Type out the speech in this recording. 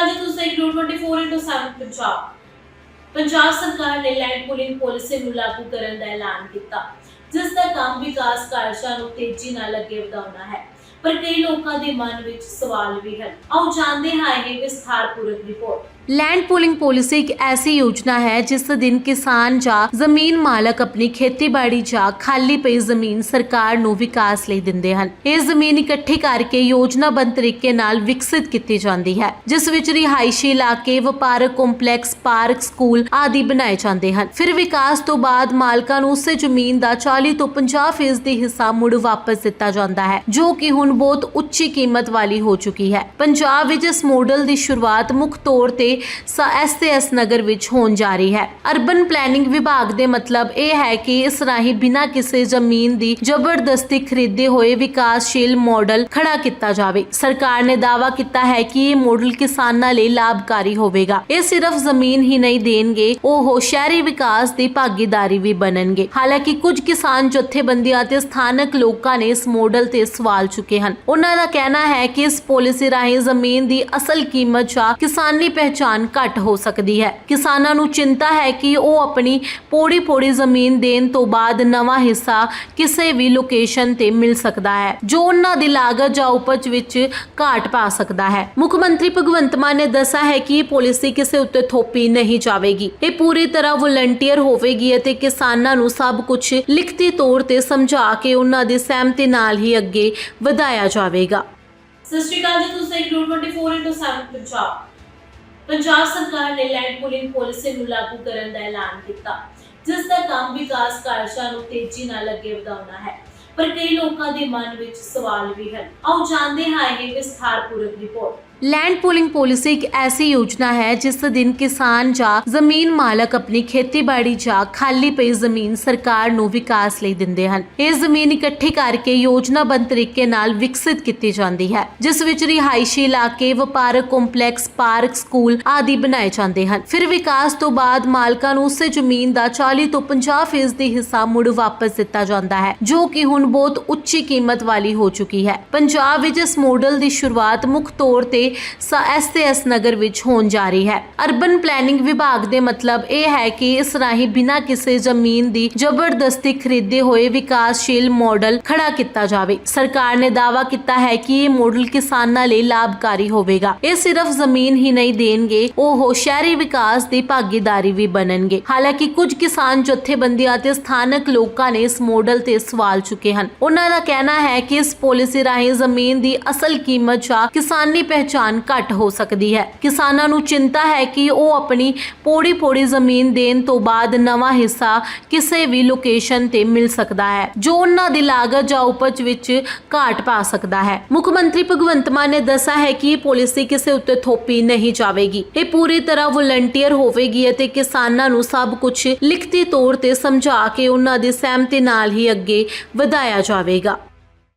ਅਕਾਲ ਜੀ 24/7 ਪੰਜਾਬ। ਪੰਜਾਬ ਸਰਕਾਰ ਨੇ ਲੈਂਡ ਪੂਲਿੰਗ ਪਾਲਿਸੀ ਨੂੰ ਲਾਗੂ ਕਰਨ ਦਾ ਐਲਾਨ ਕੀਤਾ, ਜਿਸ ਦਾ ਕੰਮ ਵਿਕਾਸ ਕਾਰਜਾਂ ਨੂੰ ਤੇਜ਼ੀ ਨਾਲ ਅੱਗੇ ਵਧਾਉਣਾ ਹੈ। ਪਰ ਕਈ ਲੋਕਾਂ ਦੇ ਮਨ ਵਿੱਚ ਸਵਾਲ ਵੀ ਹਨ। ਆਓ ਜਾਣਦੇ ਹਾਂ ਇਹ ਵਿਸਥਾਰਪੂਰਵਕ ਰਿਪੋਰਟ ਲੈਂਡ ਪੂਲਿੰਗ ਪਾਲਿਸੀ ਇੱਕ ਐਸੀ ਯੋਜਨਾ ਹੈ ਜਿਸ ਦਿਨ ਕਿਸਾਨ ਜਾਂ ਜ਼ਮੀਨ ਮਾਲਕ ਆਪਣੀ ਖੇਤੀਬਾੜੀ ਜਾਂ ਖਾਲੀ ਪਈ ਜ਼ਮੀਨ ਸਰਕਾਰ ਨੂੰ ਵਿਕਾਸ ਲਈ ਦਿੰਦੇ ਹਨ। ਇਹ ਜ਼ਮੀਨ ਇਕੱਠੀ ਕਰਕੇ ਯੋਜਨਾਬੰਦ ਤਰੀਕੇ ਨਾਲ ਵਿਕਸਿਤ ਕੀਤੀ ਜਾਂਦੀ ਹੈ, ਜਿਸ ਵਿੱਚ ਰਿਹਾਇਸ਼ੀ ਇਲਾਕੇ, ਵਪਾਰਕ ਕੰਪਲੈਕਸ, ਪਾਰਕ, ਸਕੂਲ ਆਦਿ ਬਣਾਏ ਜਾਂਦੇ ਹਨ। ਫਿਰ ਵਿਕਾਸ ਤੋਂ ਬਾਅਦ ਮਾਲਕਾਂ ਨੂੰ ਉਸੇ ਜ਼ਮੀਨ ਦਾ 40 ਤੋਂ 50% ਫੀਸਦੀ ਹਿੱਸਾ ਮੁੜ ਵਾਪਸ ਦਿੱਤਾ ਜਾਂਦਾ ਹੈ, ਜੋ ਕਿ ਹੁਣ ਬਹੁਤ ਉੱਚੀ ਕੀਮਤ ਵਾਲੀ ਹੋ ਚੁੱਕੀ ਹੈ। ਪੰਜਾਬ ਵਿੱਚ ਇਸ ਮਾਡਲ ਦੀ ਸ਼ੁਰੂਆਤ ਮੁੱਖ ਤੌਰ ਤੇ ਐਸਐਸ ਨਗਰ ਵਿੱਚ ਹੋਣ ਜਾ ਰਹੀ ਹੈ। ਅਰਬਨ ਪਲੈਨਿੰਗ ਵਿਭਾਗ ਦੇ ਮਤਲਬ ਇਹ ਹੈ ਕਿ ਇਸ ਰਾਹੀਂ ਬਿਨਾਂ ਕਿਸੇ ਜ਼ਮੀਨ ਦੀ ਜ਼ਬਰਦਸਤੀ ਖਰੀਦੇ ਹੋਏ ਵਿਕਾਸਸ਼ੀਲ ਮਾਡਲ ਖੜਾ ਕੀਤਾ ਜਾਵੇ। ਸਰਕਾਰ ਨੇ ਦਾਅਵਾ ਕੀਤਾ ਹੈ ਕਿ ਇਹ ਮਾਡਲ ਕਿਸਾਨਾਂ ਲਈ ਲਾਭਕਾਰੀ ਹੋਵੇਗਾ। ਇਹ ਸਿਰਫ ਜ਼ਮੀਨ ਹੀ ਨਹੀਂ ਦੇਣਗੇ, ਉਹ ਸ਼ਹਿਰੀ ਵਿਕਾਸ ਦੀ ਭਾਗੀਦਾਰੀ ਵੀ ਬਣਨਗੇ। ਹਾਲਾਂਕਿ ਕੁਝ ਕਿਸਾਨ ਜਥੇਬੰਦੀਆਂ ਅਤੇ ਸਥਾਨਕ ਲੋਕਾਂ ਨੇ ਇਸ ਮਾਡਲ ਤੇ ਸਵਾਲ ਚੁੱਕੇ ਹਨ। ਉਹਨਾਂ ਦਾ ਕਹਿਣਾ ਹੈ ਕਿ ਇਸ ਪਾਲਿਸੀ ਰਾਹੀਂ ਜ਼ਮੀਨ ਦੀ ਅਸਲ ਕੀਮਤ ਜਾਂ ਕਿਸਾਨੀ ਪਹਿਚਾਣ ਪਹਿਚਾਨ ਘੱਟ ਹੋ ਸਕਦੀ ਹੈ। ਕਿਸਾਨਾਂ ਨੂੰ ਚਿੰਤਾ ਹੈ ਕਿ ਉਹ ਆਪਣੀ ਪੋੜੀ-ਪੋੜੀ ਜ਼ਮੀਨ ਦੇਣ ਤੋਂ ਬਾਅਦ ਨਵਾਂ ਹਿੱਸਾ ਕਿਸੇ ਵੀ ਲੋਕੇਸ਼ਨ ਤੇ ਮਿਲ ਸਕਦਾ ਹੈ, ਜੋ ਉਹਨਾਂ ਦੀ ਲਾਗਤ ਜਾਂ ਉਪਜ ਵਿੱਚ ਘਾਟ ਪਾ ਸਕਦਾ ਹੈ। ਮੁੱਖ ਮੰਤਰੀ ਭਗਵੰਤ ਮਾਨ ਨੇ ਦੱਸਿਆ ਹੈ ਕਿ ਇਹ ਪਾਲਿਸੀ ਕਿਸੇ ਉੱਤੇ ਥੋਪੀ ਨਹੀਂ ਜਾਵੇਗੀ। ਇਹ ਪੂਰੀ ਤਰ੍ਹਾਂ ਵਲੰਟੀਅਰ ਹੋਵੇਗੀ ਅਤੇ ਕਿਸਾਨਾਂ ਨੂੰ ਸਭ ਕੁਝ ਲਿਖਤੀ ਤੌਰ ਤੇ ਸਮਝਾ ਕੇ ਉਹਨਾਂ ਦੀ ਸਹਿਮਤੀ ਨਾਲ ਹੀ ਅੱਗੇ ਵਧਾਇਆ ਜਾਵੇਗਾ। ਸਤਿ ਸ਼੍ਰੀ ਅਕਾਲ ਜੀ, ਤੁਸੀਂ ਦੇਖ ਰਹੇ ਹੋ 24/7 ਪੰਜਾਬ। ਪੰਜਾਬ ਸਰਕਾਰ ਨੇ ਲੈਂਡ ਪੂਲਿੰਗ ਪਾਲਿਸੀ ਨੂੰ ਲਾਗੂ ਕਰਨ ਦਾ ਐਲਾਨ ਕੀਤਾ, ਜਿਸ ਦਾ ਕੰਮ ਵਿਕਾਸ ਕਾਰਜਾਂ ਨੂੰ ਤੇਜ਼ੀ ਨਾਲ ਅੱਗੇ ਵਧਾਉਣਾ ਹੈ। ਪਰ ਕਈ ਲੋਕਾਂ ਦੇ ਮਨ ਵਿੱਚ ਸਵਾਲ ਵੀ ਹਨ। ਆਓ ਜਾਣਦੇ ਹਾਂ ਇਹ ਵਿਸਥਾਰਪੂਰਵਕ ਰਿਪੋਰਟ। ਲੈਂਡ ਪੂਲਿੰਗ ਪਾਲਿਸੀ ਇੱਕ ਐਸੀ ਯੋਜਨਾ ਹੈ ਜਿਸ ਦਿਨ ਕਿਸਾਨ ਜਾਂ ਜ਼ਮੀਨ ਮਾਲਕ ਆਪਣੀ ਖੇਤੀਬਾੜੀ ਜਾਂ ਖਾਲੀ ਪਈ ਜ਼ਮੀਨ ਸਰਕਾਰ ਨੂੰ ਵਿਕਾਸ ਲਈ ਦਿੰਦੇ ਹਨ। ਇਹ ਜ਼ਮੀਨ ਇਕੱਠੀ ਕਰਕੇ ਯੋਜਨਾਬੰਦ ਤਰੀਕੇ ਨਾਲ ਵਿਕਸਿਤ ਕੀਤੀ ਜਾਂਦੀ ਹੈ, ਜਿਸ ਵਿੱਚ ਰਿਹਾਇਸ਼ੀ ਇਲਾਕੇ, ਵਪਾਰਕ ਕੰਪਲੈਕਸ, ਪਾਰਕ, ਸਕੂਲ ਆਦਿ ਬਣਾਏ ਜਾਂਦੇ ਹਨ। ਫਿਰ ਵਿਕਾਸ ਤੋਂ ਬਾਅਦ ਮਾਲਕਾਂ ਨੂੰ ਉਸੇ ਜ਼ਮੀਨ ਦਾ 40 ਤੋਂ 50% ਫੀਸਦੀ ਹਿੱਸਾ ਮੁੜ ਵਾਪਸ ਦਿੱਤਾ ਜਾਂਦਾ ਹੈ, ਜੋ ਕਿ ਹੁਣ ਬਹੁਤ ਉੱਚੀ ਕੀਮਤ ਵਾਲੀ ਹੋ ਚੁੱਕੀ ਹੈ। ਪੰਜਾਬ ਵਿੱਚ ਇਸ ਮਾਡਲ ਦੀ ਸ਼ੁਰੂਆਤ ਮੁੱਖ ਤੌਰ ਤੇ ਐਸਐਸ ਨਗਰ ਵਿੱਚ ਹੋਣ ਜਾ ਰਹੀ ਹੈ। ਅਰਬਨ ਪਲੈਨਿੰਗ ਵਿਭਾਗ ਦੇ ਮਤਲਬ ਇਹ ਹੈ ਕਿ ਇਸ ਰਾਹੀਂ ਬਿਨਾਂ ਕਿਸੇ ਜ਼ਮੀਨ ਦੀ ਜ਼ਬਰਦਸਤੀ ਖਰੀਦੇ ਹੋਏ ਵਿਕਾਸਸ਼ੀਲ ਮਾਡਲ ਖੜਾ ਕੀਤਾ ਜਾਵੇ। ਸਰਕਾਰ ਨੇ ਦਾਅਵਾ ਕੀਤਾ ਹੈ ਕਿ ਇਹ ਮਾਡਲ ਕਿਸਾਨਾਂ ਲਈ ਲਾਭਕਾਰੀ ਹੋਵੇਗਾ। ਇਹ ਸਿਰਫ ਜ਼ਮੀਨ ਹੀ ਨਹੀਂ ਦੇਣਗੇ, ਉਹ ਸ਼ਹਿਰੀ ਵਿਕਾਸ ਦੀ ਭਾਗੀਦਾਰੀ ਵੀ ਬਣਨਗੇ। ਹਾਲਾਂਕਿ ਕੁਝ ਕਿਸਾਨ ਜਥੇਬੰਦੀਆਂ ਅਤੇ ਸਥਾਨਕ ਲੋਕਾਂ ਨੇ ਇਸ ਮਾਡਲ ਤੇ ਸਵਾਲ ਚੁੱਕੇ ਹਨ। ਉਹਨਾਂ ਦਾ ਕਹਿਣਾ ਹੈ ਕਿ ਇਸ ਪਾਲਿਸੀ ਰਾਹੀਂ ਜ਼ਮੀਨ ਦੀ ਅਸਲ ਕੀਮਤ ਜਾਂ ਕਿਸਾਨੀ ਪਹਿਚਾਣ ਪਹਿਚਾਨ ਘੱਟ ਹੋ ਸਕਦੀ ਹੈ। ਕਿਸਾਨਾਂ ਨੂੰ ਚਿੰਤਾ ਹੈ ਕਿ ਉਹ ਆਪਣੀ ਪੋੜੀ-ਪੋੜੀ ਜ਼ਮੀਨ ਦੇਣ ਤੋਂ ਬਾਅਦ ਨਵਾਂ ਹਿੱਸਾ ਕਿਸੇ ਵੀ ਲੋਕੇਸ਼ਨ ਤੇ ਮਿਲ ਸਕਦਾ ਹੈ, ਜੋ ਉਹਨਾਂ ਦੀ ਲਾਗਤ ਜਾਂ ਉਪਜ ਵਿੱਚ ਘਾਟ ਪਾ ਸਕਦਾ ਹੈ। ਮੁੱਖ ਮੰਤਰੀ ਭਗਵੰਤ ਮਾਨ ਨੇ ਦੱਸਿਆ ਹੈ ਕਿ ਇਹ ਪਾਲਿਸੀ ਕਿਸੇ ਉੱਤੇ ਥੋਪੀ ਨਹੀਂ ਜਾਵੇਗੀ। ਇਹ ਪੂਰੀ ਤਰ੍ਹਾਂ ਵਲੰਟੀਅਰ ਹੋਵੇਗੀ ਅਤੇ ਕਿਸਾਨਾਂ ਨੂੰ ਸਭ ਕੁਝ ਲਿਖਤੀ ਤੌਰ ਤੇ ਸਮਝਾ ਕੇ ਉਹਨਾਂ ਦੀ ਸਹਿਮਤੀ ਨਾਲ ਹੀ ਅੱਗੇ ਵਧਾਇਆ ਜਾਵੇਗਾ।